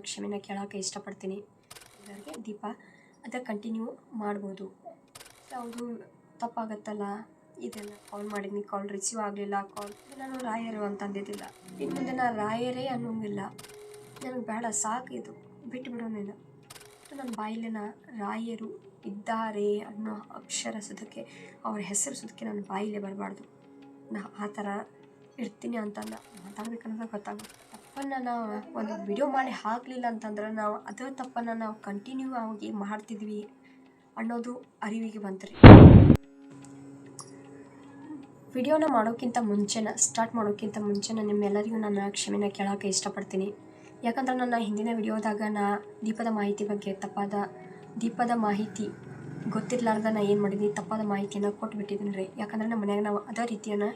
ಕ್ಷಮೆನ ಕೇಳೋಕ್ಕೆ ಇಷ್ಟಪಡ್ತೀನಿ. ಎಲ್ಲರಿಗೆ ದೀಪ, ಅದ ಕಂಟಿನ್ಯೂ ಮಾಡ್ಬೋದು. ಯಾವುದು ತಪ್ಪಾಗತ್ತಲ್ಲ? ಇದೆಲ್ಲ ಕಾಲ್ ಮಾಡಿದ್ನಿ ಕಾಲ್ ರಿಸೀವ್ ಆಗಲಿಲ್ಲ ಕಾಲ್ ನಾನು ರಾಯರು ಅಂತ ಅಂದಿದ್ದಿಲ್ಲ ಇನ್ನು ಮುಂದೆ ನಾನು ರಾಯರೇ ಅನ್ನೋಂಗಿಲ್ಲ. ನನಗೆ ಬೇಡ, ಸಾಕು ಇದು. ಬಿಟ್ಟು ಬಿಡೋ ನೀನು ನನ್ನ ಬಾಯಿಲಿನ ರಾಯರು ಇದ್ದಾರೆ ಅನ್ನೋ ಅಕ್ಷರ ಸುದಕ್ಕೆ ಅವ್ರ ಹೆಸರು ಸುದಕ್ಕೆ ನನ್ನ ಬಾಯಿಲೆ ಬರಬಾರ್ದು. ನಾ ಆ ಥರ ಇರ್ತೀನಿ ಅಂತಂದ. ಮಾತಾಡ್ಬೇಕನ್ನೋದು ಗೊತ್ತಾಗುತ್ತೆ ತಪ್ಪನ್ನು ನಾವು ಒಂದು ವಿಡಿಯೋ ಮಾಡಿ ಹಾಕಲಿಲ್ಲ ಅಂತಂದ್ರೆ ನಾವು ಅದರ ತಪ್ಪನ್ನು ನಾವು ಕಂಟಿನ್ಯೂ ಆಗಿ ಮಾಡ್ತಿದ್ವಿ ಅನ್ನೋದು ಅರಿವಿಗೆ ಬಂತ್ರಿ. ವಿಡಿಯೋನ ಮಾಡೋಕ್ಕಿಂತ ಮುಂಚೆನ ಸ್ಟಾರ್ಟ್ ಮಾಡೋಕ್ಕಿಂತ ಮುಂಚೆನ ನಿಮ್ಮೆಲ್ಲರಿಗೂ ನಾನು ಕ್ಷಮೆನ ಕೇಳೋಕ್ಕೆ ಇಷ್ಟಪಡ್ತೀನಿ. ಯಾಕಂದ್ರೆ ನನ್ನ ಹಿಂದಿನ ವಿಡಿಯೋದಾಗ ನಾ ದೀಪದ ಮಾಹಿತಿ ಬಗ್ಗೆ ತಪ್ಪಾದ, ದೀಪದ ಮಾಹಿತಿ ಗೊತ್ತಿರಲಾರ್ದ ನಾ ಏನು ಮಾಡಿದ್ದೀನಿ ತಪ್ಪಾದ ಮಾಹಿತಿಯನ್ನು ಕೊಟ್ಬಿಟ್ಟಿದ್ದೀನಿ ರೀ ಯಾಕಂದ್ರೆ ನಮ್ಮ ಮನ್ಯಾಗ ನಾವು ಅದೇ ರೀತಿಯನ್ನು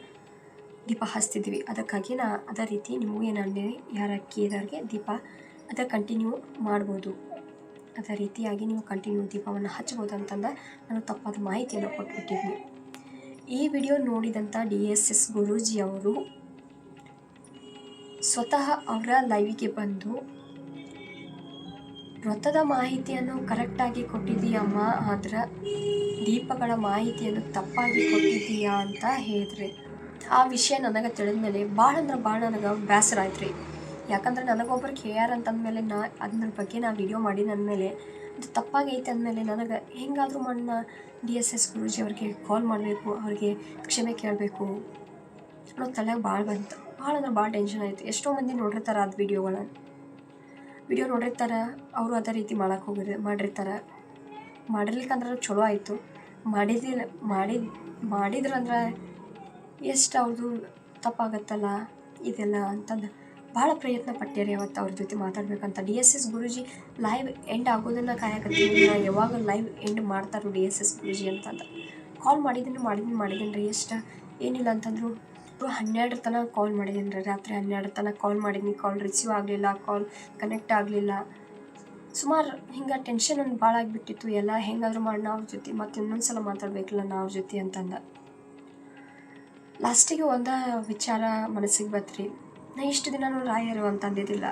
ದೀಪ ಹಚ್ತಿದ್ವಿ. ಅದಕ್ಕಾಗಿ ನಾ, ಅದೇ ರೀತಿ ನಿಮಗೆ ನಾನು ಯಾರು ಯಾರ ಕೇಳಿದವ್ರಿಗೆ ದೀಪ, ಅದ ಕಂಟಿನ್ಯೂ ಮಾಡ್ಬೋದು. ಅದೇ ರೀತಿಯಾಗಿ ನೀವು ಕಂಟಿನ್ಯೂ ದೀಪವನ್ನು ಹಚ್ಬೋದು ಅಂತಂದ್ರೆ ನಾನು ತಪ್ಪಾದ ಮಾಹಿತಿಯನ್ನು ಕೊಟ್ಬಿಟ್ಟಿದ್ವಿ ಈ ವಿಡಿಯೋ ನೋಡಿದಂಥ ಡಿ ಎಸ್ ಎಸ್ ಗುರೂಜಿ ಅವರು ಸ್ವತಃ ಅವರ ಲೈವಿಗೆ ಬಂದು ವ್ರತದ ಮಾಹಿತಿಯನ್ನು ಕರೆಕ್ಟಾಗಿ ಕೊಟ್ಟಿದೀಯಮ್ಮ ಆದ್ರೆ ದೀಪಗಳ ಮಾಹಿತಿಯನ್ನು ತಪ್ಪಾಗಿ ಕೊಟ್ಟಿದ್ದೀಯಾ? ಅಂತ ಹೇಳಿದ್ರಿ. ಆ ವಿಷಯ ನನಗೆ ತಿಳಿದ ಮೇಲೆ ಭಾಳ ಅಂದ್ರೆ ಭಾಳ ನನಗೆ ಬೇಸರ ಆಯ್ತು ರೀ ಯಾಕಂದ್ರೆ ನನಗೊಬ್ಬರು ಕೇಳ್ಯಾರ ಅಂತಂದಮೇಲೆ ನಾ ಅದ್ರ ಬಗ್ಗೆ ನಾ ವಿಡಿಯೋ ಮಾಡಿ ಅಂದಮೇಲೆ ಅದು ತಪ್ಪಾಗೈತೆ ಅಂದಮೇಲೆ ನನಗೆ ಹೆಂಗಾದರೂ ಮಣ್ಣ ಡಿ ಎಸ್ ಎಸ್ ಗುರೂಜಿ ಅವ್ರಿಗೆ ಕಾಲ್ ಮಾಡಬೇಕು, ಅವ್ರಿಗೆ ಕ್ಷಮೆ ಕೇಳಬೇಕು ಅನ್ನೋ ತಲೆಗೆ ಭಾಳ ಬಂತು. ಭಾಳ ಅಂದ್ರೆ ಭಾಳ ಟೆನ್ಷನ್ ಆಯಿತು. ಎಷ್ಟೋ ಮಂದಿ ನೋಡಿರ್ತಾರೆ ಅದು ವಿಡಿಯೋಗಳನ್ನು ವಿಡಿಯೋ ನೋಡಿರ್ತಾರೆ, ಅವರು ಅದೇ ರೀತಿ ಮಾಡಕ್ಕೆ ಹೋಗಿರ್, ಮಾಡಿರ್ತಾರೆ. ಮಾಡಿರ್ಲಿಕ್ಕಂದ್ರೆ ಚಲೋ ಆಯಿತು. ಮಾಡಿದಿಲ್ಲ ಮಾಡಿದ, ಮಾಡಿದ್ರಂದ್ರೆ ಎಷ್ಟು ಅವ್ರದ್ದು ತಪ್ಪಾಗತ್ತಲ್ಲ ಇದೆಲ್ಲ ಅಂತಂದು ಭಾಳ ಪ್ರಯತ್ನ ಪಟ್ಟ್ಯಾರಿ ಅವತ್ತು ಅವ್ರ ಜೊತೆ ಮಾತಾಡ್ಬೇಕಂತ. D S S Guruji live end ಆಗೋದನ್ನು ಕಾಯಕತ್ತೀನಿ ನಾ ಯಾವಾಗ ಲೈವ್ ಎಂಡ್ ಮಾಡ್ತಾರೋ ಡಿ ಎಸ್ ಎಸ್ ಗುರೂಜಿ ಅಂತಂದು. ಕಾಲ್ ಮಾಡಿದ್ದೀನಿ ಮಾಡಿದ್ದೀನಿ ಮಾಡಿದ್ದೀನಿ ರೀ. ಎಷ್ಟು ಏನಿಲ್ಲ ಅಂತಂದ್ರು ಹನ್ನೆರಡು ತನಕ ಕಾಲ್ ಮಾಡಿದ್ದೀನಿ ರೀ. ರಾತ್ರಿ ಹನ್ನೆರಡು ತನಕ ಕಾಲ್ ಮಾಡಿದ್ದೀನಿ ಕಾಲ್ ರಿಸೀವ್ ಆಗಲಿಲ್ಲ ಕಾಲ್ ಕನೆಕ್ಟ್ ಆಗಲಿಲ್ಲ. ಸುಮಾರು ಹಿಂಗೆ ಟೆನ್ಷನ್ ಒಂದು ಭಾಳ ಆಗಿಬಿಟ್ಟಿತ್ತು. ಎಲ್ಲ ಹೆಂಗಾದ್ರೂ ಮಾಡೋಣ ಅವ್ರ ಜೊತೆ ಮತ್ತು ಇನ್ನೊಂದು ಸಲ ಮಾತಾಡಬೇಕಲ್ಲ ನಾವು ಜೊತೆ ಅಂತಂದ. ಲಾಸ್ಟಿಗೆ ಒಂದ ವಿಚಾರ ಮನಸ್ಸಿಗೆ ಬತ್ರಿ. ನಾ ಇಷ್ಟು ದಿನನೂ ರಾಯರು ಅಂತ ಅಂದಿದ್ದಿಲ್ಲ.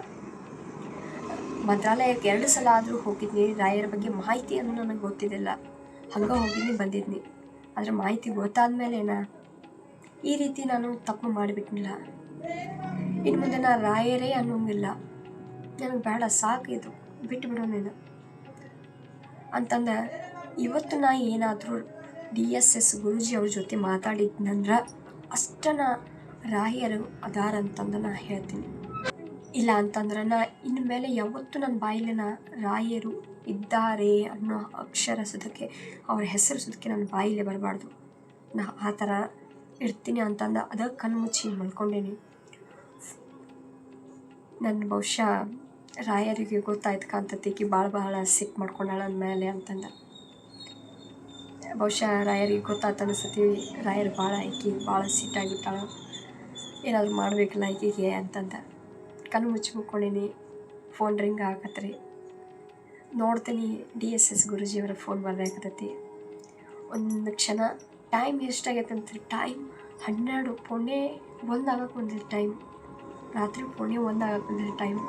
ಮಂತ್ರಾಲಯಕ್ಕೆ ಎರಡು ಸಲ ಆದರೂ ಹೋಗಿದ್ನಿ, ರಾಯರ ಬಗ್ಗೆ ಮಾಹಿತಿ ಮಾಹಿತಿಯನ್ನು ನನಗೆ ಗೊತ್ತಿದ್ದಿಲ್ಲ. ಹಂಗೆ ಹೋಗಿದ್ನಿ, ಬಂದಿದ್ನಿ. ಅದರ ಮಾಹಿತಿ ಗೊತ್ತಾದ್ಮೇಲೆನ ಈ ರೀತಿ ನಾನು ತಪ್ಪು ಮಾಡಿಬಿಟ್ಟಿಲ್ಲ ಇನ್ನು ಮುಂದೆ ನಾನು ರಾಯರೇ ಅನ್ನೋಂಗಿಲ್ಲ. ನನಗೆ ಬೇಡ ಸಾಕು ಇದು. ಬಿಟ್ಟು ಬಿಡೋ ನೀನು. ಅಂತಂದ, ಇವತ್ತು ನಾ ಏನಾದರೂ ಡಿ ಎಸ್ ಎಸ್ ಗುರೂಜಿ ಅವ್ರ ಜೊತೆ ಮಾತಾಡಿದ್ನಂದ್ರೆ ಅಷ್ಟನ ರಾಯರು ಅದಾರ ಅಂತಂದು ನಾ ಹೇಳ್ತೀನಿ. ಇಲ್ಲ ಅಂತಂದ್ರೆ ನಾ ಇನ್ನು ಮೇಲೆ ಯಾವತ್ತೂ ನನ್ನ ಬಾಯಿಲಿನ ರಾಯರು ಇದ್ದಾರೆ ಅನ್ನೋ ಅಕ್ಷರ ಸುದಕ್ಕೆ ಅವ್ರ ಹೆಸರು ಸುದಕ್ಕೆ ನನ್ನ ಬಾಯಿಲೆ ಬರಬಾರ್ದು. ನಾ ಆ ಥರ ಇರ್ತೀನಿ ಅಂತಂದ ಅದ ಕಣ್ಣು ಮುಚ್ಚಿ ಮಲ್ಕೊಂಡೇನಿ. ನನ್ನ ಬಹುಶಃ ರಾಯರಿಗೆ ಗೊತ್ತಾಯ್ತು ಕಾಂತತಿಕಿ ಭಾಳ ಭಾಳ ಸಿಕ್ ಮಾಡ್ಕೊಂಡಾಳ ಮೇಲೆ ಅಂತಂದ. ಬಹುಶಃ ರಾಯರಿಗೆ ಗೊತ್ತಾತ ಅನಿಸ್ತತಿ ರಾಯರು ಭಾಳ ಆಕಿ, ಭಾಳ ಸಿಟ್ಟಾಗಿಟ್ಟಾಳ ಏನಾದರೂ ಮಾಡಬೇಕಲ್ಲ ಆಕೆಗೆ ಅಂತಂದ. ಕಣ್ಣು ಮುಚ್ಚಿ ಫೋನ್ ರಿಂಗ್ ಹಾಕತ್ರಿ. ನೋಡ್ತೀನಿ ಡಿ ಎಸ್ ಎಸ್ ಗುರುಜಿಯವರ ಫೋನ್ ಬರ್ದಾಕತ್ತೈತಿ. ಒಂದು ಕ್ಷಣ ಟೈಮ್ ಎಷ್ಟಾಗೈತೆ ಅಂತ ಟೈಮ್ ಹನ್ನೆರಡು ಪುಣೆ ಒಂದು ಬಂದಿದೆ ಟೈಮ್ ರಾತ್ರಿ ಪುಣೆ ಒಂದು ಬಂದಿದೆ ಟೈಮ್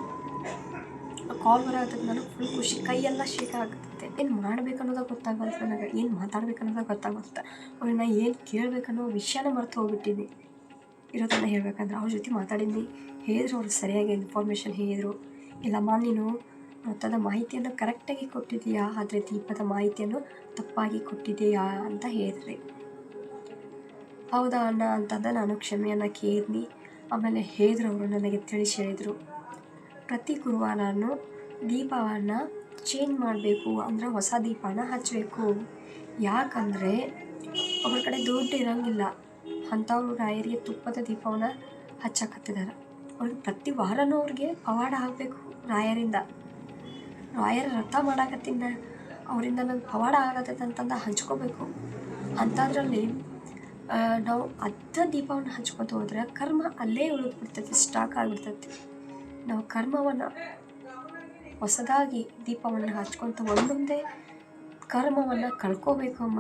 ಕಾಲ್ ಬರತ್ತದ ನನಗೆ ಫುಲ್ ಖುಷಿ. ಕೈಯೆಲ್ಲ ಶೇಕ್ ಆಗುತ್ತೆ ಏನು ಮಾಡ್ಬೇಕು ಅನ್ನೋದ ಗೊತ್ತಾಗಲ್ತ ನನಗೆ, ಏನು ಮಾತಾಡ್ಬೇಕು ಅನ್ನೋದ ಗೊತ್ತಾಗುತ್ತೆ ಅವ್ರನ್ನ ಏನು ಕೇಳಬೇಕನ್ನೋ ವಿಷಯನ ಮರ್ತು ಹೋಗ್ಬಿಟ್ಟಿದ್ದೆ. ಇರೋದನ್ನ ಹೇಳ್ಬೇಕಂದ್ರೆ ಅವ್ರ ಜೊತೆ ಮಾತಾಡಿದ್ನಿ. ಹೇಳಿದ್ರು ಅವ್ರು ಸರಿಯಾಗಿ ಇನ್ಫಾರ್ಮೇಷನ್ ಹೇಳಿದರು. ಇಲ್ಲಮ್ಮ ನೀನು ಮೊತ್ತದ ಮಾಹಿತಿಯನ್ನು ಕರೆಕ್ಟಾಗಿ ಕೊಟ್ಟಿದ್ದೀಯಾ? ಆದರೆ ದೀಪದ ಮಾಹಿತಿಯನ್ನು ತಪ್ಪಾಗಿ ಕೊಟ್ಟಿದ್ದೀಯಾ ಅಂತ ಹೇಳಿದ್ರಿ. ಹೌದಾ ಅಣ್ಣ ಅಂತಂದ ನಾನು ಕ್ಷಮೆಯನ್ನು ಕೇಳಿದ್ನಿ. ಆಮೇಲೆ ಹೇಳಿದ್ರು ಅವರು ನನಗೆ ತಿಳಿಸಿ ಹೇಳಿದರು. ಪ್ರತಿ ಗುರುವಾರನೂ ದೀಪವನ್ನು ಚೇಂಜ್ ಮಾಡಬೇಕು ಅಂದರೆ ಹೊಸ ದೀಪನ ಹಚ್ಚಬೇಕು ಯಾಕಂದರೆ ಅವ್ರ ಕಡೆ ದುಡ್ಡು ಇರೋಂಗಿಲ್ಲ. ಅಂಥವ್ರು ರಾಯರಿಗೆ ತುಪ್ಪದ ದೀಪವನ್ನು ಹಚ್ಚಕತ್ತಿದ್ದಾರೆ ಅವ್ರಿಗೆ ಪ್ರತಿ ವಾರನೂ ಅವ್ರಿಗೆ ಪವಾಡ ಆಗಬೇಕು ರಾಯರಿಂದ. ರಾಯರ ರಥ ಮಾಡಾಕತ್ತಿನ ಅವರಿಂದ ನಂಗೆ ಪವಾಡ ಆಗತ್ತೈತೆ ಅಂತಂದು ಹಂಚ್ಕೋಬೇಕು. ಅಂಥದ್ರಲ್ಲಿ ನಾವು ಅರ್ಧ ದೀಪವನ್ನು ಹಚ್ಕೊತ ಹೋದ್ರೆ ಕರ್ಮ ಅಲ್ಲೇ ಉಳಿದ್ಬಿಡ್ತೈತಿ ಸ್ಟಾಕ್ ಆಗಿಬಿಡ್ತೈತಿ. ನಾವು ಕರ್ಮವನ್ನು ಹೊಸದಾಗಿ ದೀಪವನ್ನು ಹಚ್ಕೊತ ಒಂದೊಂದೇ ಕರ್ಮವನ್ನು ಕಳ್ಕೋಬೇಕಮ್ಮ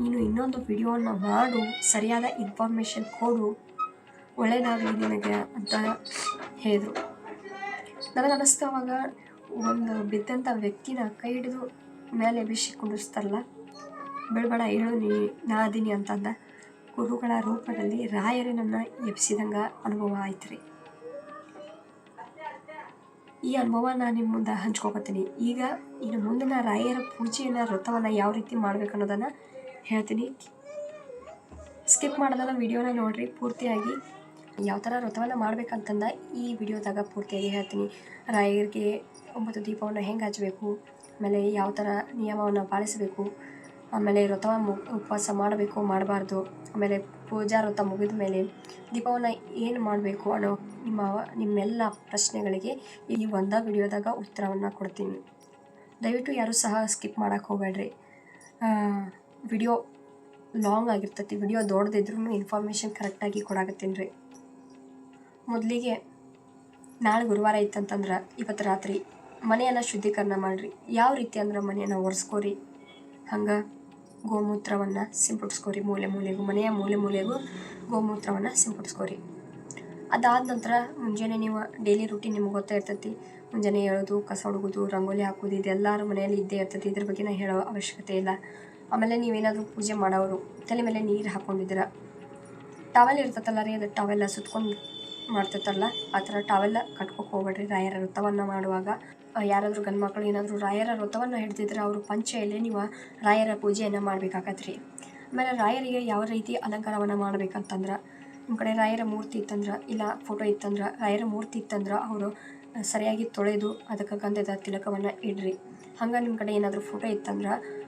ನೀನು ಇನ್ನೊಂದು ವಿಡಿಯೋವನ್ನು ಮಾಡು, ಸರಿಯಾದ ಇನ್ಫಾರ್ಮೇಷನ್ ಕೊಡು. ಒಳ್ಳೆಯದಾಗಲಿ ನಿನಗೆ ಅಂತ ಹೇಳಿದರು. ನನಗೆ ಅನ್ನಿಸ್ತು ಒಂದು ಬಿದ್ದಂಥ ವ್ಯಕ್ತಿನ ಕೈ ಹಿಡಿದು ಮೇಲೆ ಎಬ್ಬಿಸಿ ಕುಂಡಿಸ್ತಾರಲ್ಲ ಬಿಡಬೇಡ ಹೇಳು, ನೀ, ನಾ ಅದೀನಿ ಅಂತಂದ. ಗುರುಗಳ ರೂಪದಲ್ಲಿ ರಾಯರೇ ನನ್ನ ಎಬ್ಸಿದಂಗೆ ಅನುಭವ ಆಯ್ತು ರೀ ಈ ಅನುಭವ ನಾನು ನಿಮ್ಮ ಮುಂದೆ ಹಂಚ್ಕೊಬತ್ತೀನಿ. ಈಗ ಇನ್ನು ಮುಂದಿನ ರಾಯರ ಪೂಜೆಯನ್ನು, ವ್ರತವನ್ನು ಯಾವ ರೀತಿ ಮಾಡ್ಬೇಕು ಅನ್ನೋದನ್ನು ಹೇಳ್ತೀನಿ. ಸ್ಕಿಪ್ ಮಾಡೋದನ್ನ ವಿಡಿಯೋನ ನೋಡಿರಿ, ಪೂರ್ತಿಯಾಗಿ. ಯಾವ ಥರ ವ್ರತವನ್ನು ಮಾಡ್ಬೇಕಂತಂದ ಈ ವಿಡಿಯೋದಾಗ ಪೂರ್ತಿಯಾಗಿ ಹೇಳ್ತೀನಿ. ರಾಯರಿಗೆ ಒಂಬತ್ತು ದೀಪವನ್ನು ಹೆಂಗೆ ಹಚ್ಚಬೇಕು ಆಮೇಲೆ ಯಾವ ಥರ ನಿಯಮವನ್ನು ಪಾಲಿಸಬೇಕು, ಆಮೇಲೆ ವ್ರತ ಮು, ಉಪವಾಸ ಮಾಡಬೇಕು, ಮಾಡಬಾರ್ದು, ಆಮೇಲೆ ಪೂಜಾ ವ್ರತ ಮುಗಿದ ಮೇಲೆ ದೀಪವನ್ನು ಏನು ಮಾಡಬೇಕು ಅನ್ನೋ ನಿಮ್ಮ ನಿಮ್ಮೆಲ್ಲ ಪ್ರಶ್ನೆಗಳಿಗೆ ಈ ಒಂದ ವಿಡಿಯೋದಾಗ ಉತ್ತರವನ್ನು ಕೊಡ್ತೀನಿ. ದಯವಿಟ್ಟು ಯಾರೂ ಸಹ ಸ್ಕಿಪ್ ಮಾಡೋಕ್ಕೆ ಹೋಗಬೇಡ್ರಿ. ವಿಡಿಯೋ ಲಾಂಗ್ ಆಗಿರ್ತೈತಿ, ವಿಡಿಯೋ ದೊಡ್ಡದಿದ್ರೂ ಇನ್ಫಾರ್ಮೇಷನ್ ಕರೆಕ್ಟಾಗಿ ಕೊಡಾಕತ್ತೀನಿ ರೀ. ಮೊದಲಿಗೆ ನಾಳೆ ಗುರುವಾರ ಇತ್ತಂತಂದ್ರೆ ಇವತ್ತು ರಾತ್ರಿ ಮನೆಯನ್ನು ಶುದ್ಧೀಕರಣ ಮಾಡಿರಿ. ಯಾವ ರೀತಿ ಅಂದ್ರೆ ಮನೆಯನ್ನು ಒರೆಸ್ಕೋರಿ. ಹಂಗೆ ಗೋಮೂತ್ರವನ್ನು ಸಿಂಪಡಿಸ್ಕೋರಿ ಮೂಲೆ ಮೂಲೆಗೂ, ಮನೆಯ ಮೂಲೆ ಮೂಲೆಗೂ. ಗೋಮೂತ್ರವನ್ನು ಸಿಂಪಡಿಸ್ಕೋರಿ. ಅದಾದ ನಂತರ ಮುಂಜಾನೆ ನೀವು ಡೈಲಿ ರೂಟೀನ್ ನಿಮ್ಗೆ ಗೊತ್ತಾ ಇರ್ತೈತಿ. ಮುಂಜಾನೆ ಹೇಳೋದು ಕಸ ಹುಡುಗೋದು ರಂಗೋಲಿ ಹಾಕೋದು ಇದೆಲ್ಲರೂ ಮನೆಯಲ್ಲಿ ಇದ್ದೇ ಇರ್ತೈತಿ. ಇದ್ರ ಬಗ್ಗೆ ನಾನು ಹೇಳೋ ಅವಶ್ಯಕತೆ ಇಲ್ಲ. ಆಮೇಲೆ ನೀವೇನಾದರೂ ಪೂಜೆ ಮಾಡೋರು, ತಲೆ ಮೇಲೆ ನೀರು ಹಾಕ್ಕೊಂಡಿದ್ದೀರ ಟವೆಲ್ ಇರ್ತೈತಲ್ಲ ರೀ, ಅದು ಟವೆಲ್ಲ ಸುತ್ಕೊಂಡು ಮಾಡ್ತಿರ್ತಾರಲ್ಲ, ಆ ಥರ ಟವೆಲ್ಲ ಕಟ್ಕೊಕ್ಕೆ ಹೋಗ್ಬೇಡ್ರಿ ರಾಯರ ವೃತ್ತವನ್ನು ಮಾಡುವಾಗ. ಯಾರಾದರೂ ಗಂಡು ಮಕ್ಕಳು ಏನಾದರೂ ರಾಯರ ವೃತ್ತವನ್ನು ಹಿಡ್ದಿದ್ರೆ ಅವರು ಪಂಚೆಯಲ್ಲಿ ನೀವು ರಾಯರ ಪೂಜೆಯನ್ನು ಮಾಡಬೇಕಾಗತ್ತೆ ರೀ ಆಮೇಲೆ ರಾಯರಿಗೆ ಯಾವ ರೀತಿ ಅಲಂಕಾರವನ್ನು ಮಾಡ್ಬೇಕಂತಂದ್ರೆ ನಿಮ್ಮ ಕಡೆ ರಾಯರ ಮೂರ್ತಿ ಇತ್ತಂದ್ರೆ, ಇಲ್ಲ ಫೋಟೋ ಇತ್ತಂದ್ರೆ, ರಾಯರ ಮೂರ್ತಿ ಇತ್ತಂದ್ರೆ ಅವರು ಸರಿಯಾಗಿ ತೊಳೆದು ಅದಕ್ಕೆ ಗಂಧದ ತಿಲಕವನ್ನು ಇಡ್ರಿ. ಹಂಗೆ ನಿಮ್ಮ ಕಡೆ ಏನಾದರೂ ಫೋಟೋ ಇತ್ತಂದ್ರೆ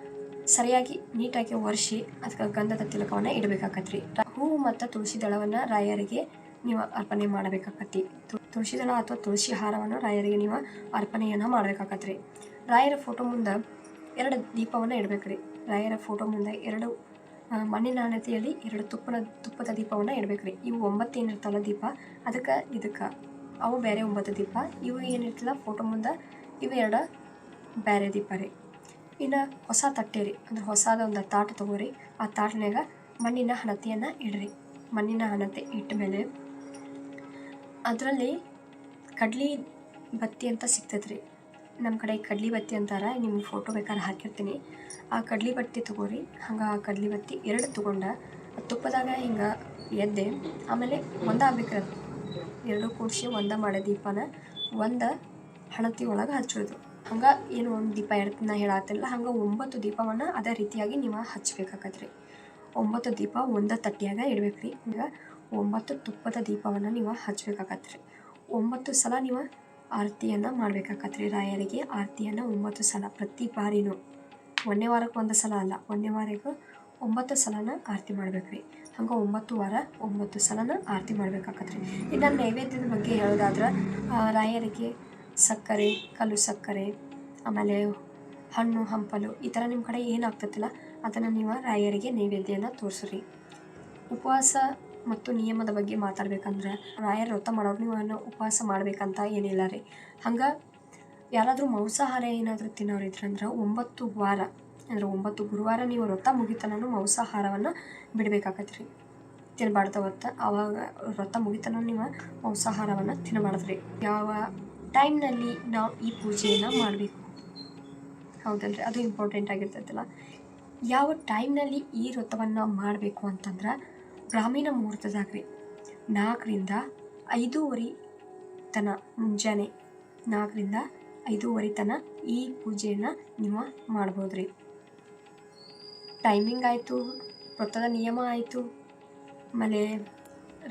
ಸರಿಯಾಗಿ ನೀಟಾಗಿ ಒರೆಸಿ ಅದಕ್ಕೆ ಗಂಧದ ತಿಲಕವನ್ನು ಇಡಬೇಕಾಕತ್ರಿ. ಹೂವು ಮತ್ತು ತುಳಸಿ ದಳವನ್ನು ರಾಯರಿಗೆ ನೀವು ಅರ್ಪಣೆ ಮಾಡಬೇಕಾಕತಿ ತು- ತುಳಸಿ ದಳ ಅಥವಾ ತುಳಸಿ ಹಾರವನ್ನು ರಾಯರಿಗೆ ನೀವು ಅರ್ಪಣೆಯನ್ನು ಮಾಡಬೇಕಾಕತ್ರಿ. ರಾಯರ ಫೋಟೋ ಮುಂದೆ ಎರಡು ದೀಪವನ್ನು ಇಡಬೇಕ್ರಿ. ರಾಯರ ಫೋಟೋ ಮುಂದೆ ಎರಡು ಮಣ್ಣಿನ ಹಣತೆಯಲ್ಲಿ ಎರಡು ತುಪ್ಪದ ತುಪ್ಪದ ದೀಪವನ್ನು ರೀ ಇವು ಒಂಬತ್ತು ಏನಿರ್ತಾವಲ್ಲ ದೀಪ, ಅದಕ್ಕೆ ಇದಕ್ಕೆ ಅವು ಬೇರೆ ಒಂಬತ್ತು ದೀಪ, ಇವು ಏನಿರ್ತಲ್ಲ ಫೋಟೋ ಮುಂದೆ, ಇವು ಎರಡು ಬೇರೆ ದೀಪ ರೀ. ಇನ್ನು ಹೊಸ ತಟ್ಟೆ ರೀ, ಅಂದ್ರೆ ಹೊಸದ ಒಂದು ತಾಟ ತಗೋರಿ, ಆ ತಾಟ್ನ್ಯಾಗ ಮಣ್ಣಿನ ಹಣತೆಯನ್ನು ಇಡ್ರಿ. ಮಣ್ಣಿನ ಹಣತೆ ಇಟ್ಟ ಮೇಲೆ ಅದರಲ್ಲಿ ಕಡ್ಲಿ ಬತ್ತಿ ಅಂತ ಸಿಗ್ತೈತೆ ರೀ ನಮ್ಮ ಕಡೆ ಕಡ್ಲಿ ಬತ್ತಿ ಅಂತಾರೆ, ನಿಮ್ಗೆ ಫೋಟೋ ಬೇಕಾದ್ರೆ ಹಾಕಿರ್ತೀನಿ. ಆ ಕಡ್ಲಿ ಬತ್ತಿ ತಗೋರಿ. ಹಂಗೆ ಆ ಕಡ್ಲಿ ಬತ್ತಿ ಎರಡು ತೊಗೊಂಡ ತುಪ್ಪದಾಗ ಹಿಂಗೆ ಎದ್ದೆ. ಆಮೇಲೆ ಅದು. ಎರಡು ಕೂಡಿಸಿ ಒಂದ ಮಾಡೋ ದೀಪನ ಒಂದು ಹಣತಿ ಒಳಗೆ ಹಚ್ಚೋದು. ಹಂಗೆ ಏನು ಒಂದು ದೀಪ, ಎರಡು ನಾ ಹೇಳತ್ತಿಲ್ಲ ಹಂಗೆ ಒಂಬತ್ತು ದೀಪವನ್ನು ಅದೇ ರೀತಿಯಾಗಿ ನೀವು ಹಚ್ಬೇಕಾಕತ್ರಿ ಒಂಬತ್ತು ದೀಪ ಒಂದ ತಟ್ಟಿಯಾಗ ಇಡಬೇಕ್ರಿ. ಈಗ ಒಂಬತ್ತು ತುಪ್ಪದ ದೀಪವನ್ನು ನೀವು ಹಚ್ಬೇಕಾಕತ್ರಿ ಒಂಬತ್ತು ಸಲ ನೀವು ಆರತಿಯನ್ನು ಮಾಡಬೇಕಾಗತ್ರಿ ರಾಯರಿಗೆ. ಆರತಿಯನ್ನು ಒಂಬತ್ತು ಸಲ, ಪ್ರತಿ ಬಾರಿನೂ. ಒಂದನೇ ವಾರಕ್ಕೆ ಒಂದು ಸಲ ಅಲ್ಲ ಒಂದನೇ ವಾರಕ್ಕೆ ಒಂಬತ್ತು ಸಲನ ಆರತಿ ಮಾಡ್ಬೇಕ್ರಿ. ಹಂಗೆ ಒಂಬತ್ತು ವಾರ, ಒಂಬತ್ತು ಸಲನ ಆರತಿ ಮಾಡ್ಬೇಕಾಕತ್ರಿ. ಇನ್ನು ನೈವೇದ್ಯದ ಬಗ್ಗೆ ಹೇಳೋದಾದ್ರೆ ರಾಯರಿಗೆ ಸಕ್ಕರೆ, ಕಲ್ಲು ಸಕ್ಕರೆ, ಆಮೇಲೆ ಹಣ್ಣು, ಹಂಪಲು, ಈ ಥರ ನಿಮ್ಮ ಕಡೆ ಏನಾಗ್ತತಿಲ್ಲ ಅದನ್ನು ನೀವು ರಾಯರಿಗೆ ನೈವೇದ್ಯನ ತೋರಿಸ್ರಿ. ಉಪವಾಸ ಮತ್ತು ನಿಯಮದ ಬಗ್ಗೆ ಮಾತಾಡ್ಬೇಕಂದ್ರೆ ರಾಯರ ವ್ರತ ಮಾಡೋರು ನೀವು ಉಪವಾಸ ಮಾಡ್ಬೇಕಂತ ಏನಿಲ್ಲ ರೀ. ಹಂಗೆ ಯಾರಾದರೂ ಮಾಂಸಾಹಾರ ಏನಾದರೂ ತಿನ್ನೋರು ಇದ್ರಂದ್ರೆ ಒಂಬತ್ತು ವಾರ, ಅಂದ್ರೆ ಒಂಬತ್ತು ಗುರುವಾರ ನೀವು ವ್ರತ ಮುಗಿತನೂ ಮಾಂಸಾಹಾರವನ್ನು ಬಿಡಬೇಕಾಗತ್ತೆ ರೀ. ತಿನ್ನಬಾರ್ದು ಅವತ್ತು ಆವಾಗ ವ್ರತ ಮುಗಿತನ ನೀವು ಮಾಂಸಾಹಾರವನ್ನು ತಿನ್ನಬಾರ್ದು ರೀ ಯಾವ ಟೈಮ್ನಲ್ಲಿ ನಾವು ಈ ಪೂಜೆಯನ್ನು ಮಾಡಬೇಕು? ಹೌದಲ್ರಿ, ಅದು ಇಂಪಾರ್ಟೆಂಟ್ ಆಗಿರ್ತೈತಲ್ಲ. ಯಾವ ಟೈಮ್ನಲ್ಲಿ ಈ ವ್ರತವನ್ನು ಮಾಡಬೇಕು ಅಂತಂದ್ರೆ ಗ್ರಾಮೀಣ ಮುಹೂರ್ತದಾಗ ರೀ ನಾಲ್ಕರಿಂದ ಐದೂವರೆ ತನ ಮುಂಜಾನೆ. ನಾಲ್ಕರಿಂದ ಐದೂವರೆ ತನ ಈ ಪೂಜೆಯನ್ನು ನೀವು ಮಾಡ್ಬೋದು ರೀ ಟೈಮಿಂಗ್ ಆಯಿತು ವ್ರತದ ನಿಯಮ ಆಯಿತು, ಆಮೇಲೆ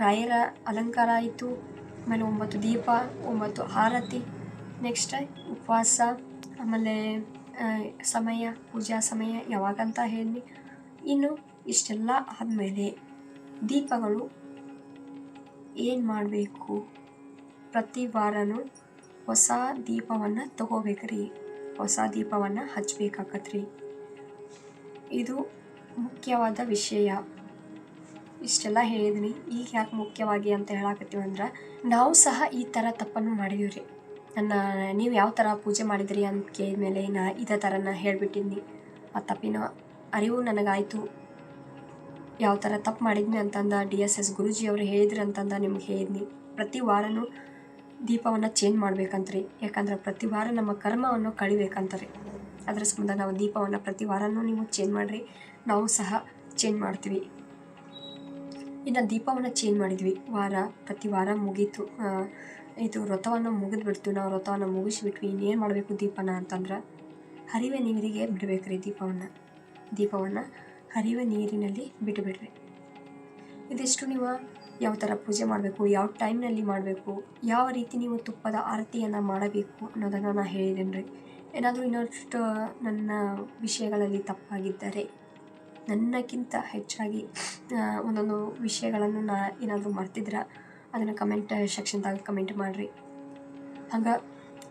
ರಾಯರ ಅಲಂಕಾರ ಆಯಿತು, ಆಮೇಲೆ ಒಂಬತ್ತು ದೀಪ, ಒಂಬತ್ತು ಆರತಿ ನೆಕ್ಸ್ಟ್ ಉಪವಾಸ, ಆಮೇಲೆ ಸಮಯ, ಪೂಜಾ ಸಮಯ ಯಾವಾಗಂತ ಹೇಳಿ ಇನ್ನು ಇಷ್ಟೆಲ್ಲ ಆದಮೇಲೆ. ದೀಪಗಳು ಏನು ಮಾಡಬೇಕು? ಪ್ರತಿ ವಾರನೂ ಹೊಸ ದೀಪವನ್ನು ತಗೋಬೇಕ್ರಿ. ಹೊಸ ದೀಪವನ್ನು ಹಚ್ಚಬೇಕಾಗತ್ರಿ ಇದು ಮುಖ್ಯವಾದ ವಿಷಯ. ಇಷ್ಟೆಲ್ಲ ಹೇಳಿದ್ನಿ. ಈಗ ಯಾಕೆ ಮುಖ್ಯವಾಗಿ ಅಂತ ಹೇಳಾಕತ್ತೀವಿ ಅಂದ್ರೆ, ನಾವು ಸಹ ಈ ಥರ ತಪ್ಪನ್ನು ಮಾಡಿದೀವಿ ರೀ ನನ್ನ, ನೀವು ಯಾವ ಥರ ಪೂಜೆ ಮಾಡಿದ್ರಿ ಅಂತ ಕೇಳಿದ್ಮೇಲೆ ನಾ ಇದೇ ಥರನ ಹೇಳಿಬಿಟ್ಟಿದ್ನಿ. ಆ ತಪ್ಪಿನ ಅರಿವು ನನಗಾಯಿತು. ಯಾವ ಥರ ತಪ್ಪು ಮಾಡಿದ್ನಿ ಅಂತಂದ ಡಿ ಎಸ್ ಎಸ್ ಗುರುಜಿ ಅವರು ಹೇಳಿದ್ರಿ ಅಂತಂದ ನಿಮ್ಗೆ ಹೇಳಿದ್ನಿ. ಪ್ರತಿ ವಾರನೂ ದೀಪವನ್ನು ಚೇಂಜ್ ಮಾಡ್ಬೇಕಂತ್ರಿ. ಯಾಕಂದ್ರೆ ಪ್ರತಿ ವಾರ ನಮ್ಮ ಕರ್ಮವನ್ನು ಕಳಿಬೇಕಂತಾರೆ. ಅದರ ಸಂಬಂಧ ನಾವು ದೀಪವನ್ನು ಪ್ರತಿ ವಾರನೂ ನೀವು ಚೇಂಜ್ ಮಾಡಿರಿ. ನಾವು ಸಹ ಚೇಂಜ್ ಮಾಡ್ತೀವಿ. ಇನ್ನು ದೀಪವನ್ನು ಚೇಂಜ್ ಮಾಡಿದ್ವಿ. ವಾರ, ಪ್ರತಿ ವಾರ ಮುಗೀತು. ಇದು ವ್ರತವನ್ನು ಮುಗಿದ್ಬಿಡ್ತು. ನಾವು ವ್ರತವನ್ನು ಮುಗಿಸ್ಬಿಟ್ವಿ. ಇನ್ನೇನು ಮಾಡಬೇಕು ದೀಪನ ಅಂತಂದ್ರೆ ಹರಿವೆ ನೀರಿಗೆ ಬಿಡಬೇಕ್ರಿ ದೀಪವನ್ನು. ದೀಪವನ್ನು ಹರಿವೆ ನೀರಿನಲ್ಲಿ ಬಿಟ್ಟುಬಿಡ್ರಿ. ಇದಿಷ್ಟು ನೀವು ಯಾವ ಥರ ಪೂಜೆ ಮಾಡಬೇಕು, ಯಾವ ಟೈಮ್ನಲ್ಲಿ ಮಾಡಬೇಕು, ಯಾವ ರೀತಿ ನೀವು ತುಪ್ಪದ ಆರತಿಯನ್ನು ಮಾಡಬೇಕು ಅನ್ನೋದನ್ನು ನಾನು ಹೇಳಿದ್ದೇನೆ ರೀ ಏನಾದರೂ ಇನ್ನಷ್ಟು ನನ್ನ ವಿಷಯಗಳಲ್ಲಿ ತಪ್ಪಾಗಿದ್ದರೆ, ನನ್ನಕ್ಕಿಂತ ಹೆಚ್ಚಾಗಿ ಒಂದೊಂದು ವಿಷಯಗಳನ್ನು ನಾ ಏನಾದರೂ ಮರ್ತಿದ್ರೆ, ಅದನ್ನು ಕಮೆಂಟ್ ಸೆಕ್ಷನ್ದಾಗ ಕಮೆಂಟ್ ಮಾಡಿರಿ. ಹಂಗೆ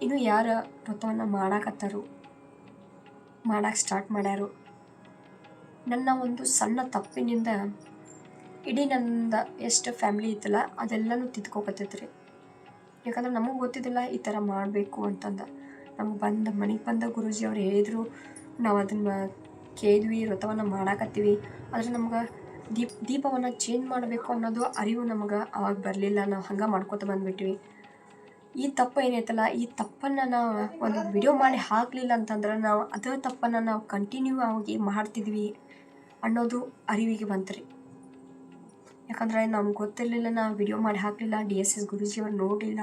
ಇನ್ನೂ ಯಾರು ವ್ರತವನ್ನು ಮಾಡಾಕತ್ತಾರೋ ಮಾಡಕ್ಕೆ ಸ್ಟಾರ್ಟ್ ಮಾಡ್ಯಾರೋ ನನ್ನ ಒಂದು ಸಣ್ಣ ತಪ್ಪಿನಿಂದ ಇಡೀ ನನ್ನದ ಎಷ್ಟು ಫ್ಯಾಮ್ಲಿ ಇತ್ತಲ್ಲ, ಅದೆಲ್ಲನೂ ತಿದ್ಕೋಕತ್ತೈತೆ ರೀ ಯಾಕಂದ್ರೆ ನಮಗೆ ಗೊತ್ತಿದ್ದಿಲ್ಲ ಈ ಥರ ಮಾಡಬೇಕು ಅಂತಂದ. ನಮ್ಗೆ ಬಂದ, ಮನೆಗೆ ಬಂದ ಗುರೂಜಿ ಅವ್ರು ಹೇಳಿದ್ರು, ನಾವು ಅದನ್ನು ಕೇಳಿದ್ವಿ ವ್ರತವನ್ನು ಮಾಡಾಕತ್ತೀವಿ. ಆದರೆ ನಮ್ಗೆ ದೀಪ್, ದೀಪವನ್ನು ಚೇಂಜ್ ಮಾಡಬೇಕು ಅನ್ನೋದು ಅರಿವು ನಮಗೆ ಅವಾಗ ಬರಲಿಲ್ಲ. ನಾವು ಹಂಗೆ ಮಾಡ್ಕೋತ ಬಂದ್ಬಿಟ್ವಿ. ಈ ತಪ್ಪು ಏನೈತಲ್ಲ, ಈ ತಪ್ಪನ್ನು ನಾವು ಒಂದು ವಿಡಿಯೋ ಮಾಡಿ ಹಾಕಲಿಲ್ಲ ಅಂತಂದ್ರೆ ನಾವು ಅದೇ ತಪ್ಪನ್ನು ನಾವು ಕಂಟಿನ್ಯೂ ಆಗಿ ಮಾಡ್ತಿದ್ವಿ. ಅನ್ನೋದು ಅರಿವಿಗೆ ಬಂತು ರೀ. ಯಾಕಂದರೆ ನಮ್ಗೆ ಗೊತ್ತಿರಲಿಲ್ಲ, ನಾವು ವಿಡಿಯೋ ಮಾಡಿ ಹಾಕಲಿಲ್ಲ ಡಿ ಎಸ್ ಎಸ್ ಗುರೂಜಿ ಅವ್ರು ನೋಡಲಿಲ್ಲ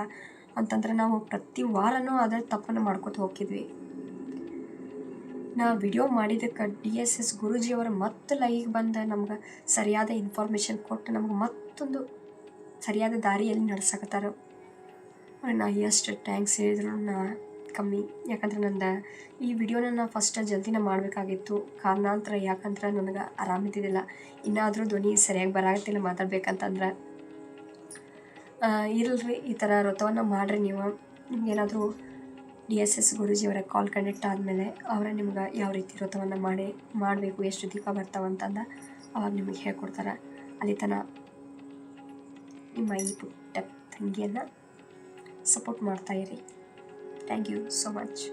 ಅಂತಂದ್ರೆ ನಾವು ಪ್ರತಿ ವಾರನೂ ಅದೇ ತಪ್ಪನ್ನು ಮಾಡ್ಕೊತ ಹೋಗಿದ್ವಿ ನಾವು ವಿಡಿಯೋ ಮಾಡಿದಕ್ಕೆ ಡಿ ಎಸ್ ಎಸ್ ಗುರೂಜಿಯವರು ಮತ್ತೆ ಲೈಗೆ ಬಂದು ನಮ್ಗೆ ಸರಿಯಾದ ಇನ್ಫಾರ್ಮೇಷನ್ ಕೊಟ್ಟು ನಮ್ಗೆ ಮತ್ತೊಂದು ಸರಿಯಾದ ದಾರಿಯಲ್ಲಿ ನಡ್ಸಕತ್ತಾರ. ನಾ ಎಷ್ಟು ಟ್ಯಾಂಕ್ಸ್ ಹೇಳಿದ್ರು ನಾ ಕಮ್ಮಿ. ಯಾಕಂದ್ರೆ ನಂದು ಈ ವಿಡಿಯೋನ ನಾನು ಫಸ್ಟ್ ಜಲ್ದಿನ ಮಾಡಬೇಕಾಗಿತ್ತು. ಕಾರಣಾಂತರ ಯಾಕಂದ್ರೆ ನನಗೆ ಆರಾಮಿದ್ದಿದ್ದಿಲ್ಲ ಇನ್ನಾದರೂ ಧ್ವನಿ ಸರಿಯಾಗಿ ಬರಾಗತ್ತಿಲ್ಲ ಮಾತಾಡ್ಬೇಕಂತಂದ್ರೆ. ಇರಲ್ರಿ, ಈ ಥರ ವ್ರತವನ್ನು ಮಾಡಿರಿ ನೀವು. ನಿಮ್ಗೇನಾದರೂ ಡಿ ಎಸ್ ಎಸ್ ಗುರೂಜಿಯವರ ಕಾಲ್ ಕನೆಕ್ಟ್ ಆದಮೇಲೆ ಅವರ ನಿಮ್ಗೆ ಯಾವ ರೀತಿ ವ್ರತವನ್ನು ಮಾಡಿ, ಮಾಡಬೇಕು, ಎಷ್ಟು ದೀಪ ಬರ್ತಾವಂತಂದ ಅವಾಗ ನಿಮಗೆ ಹೇಳ್ಕೊಡ್ತಾರೆ. ಅಲ್ಲಿ ತನ ನಿಮ್ಮ ಈ ಪುಟ್ಟ ತಂಗಿಯನ್ನು ಸಪೋರ್ಟ್ ಮಾಡ್ತಾಯಿರಿ Thank you so much.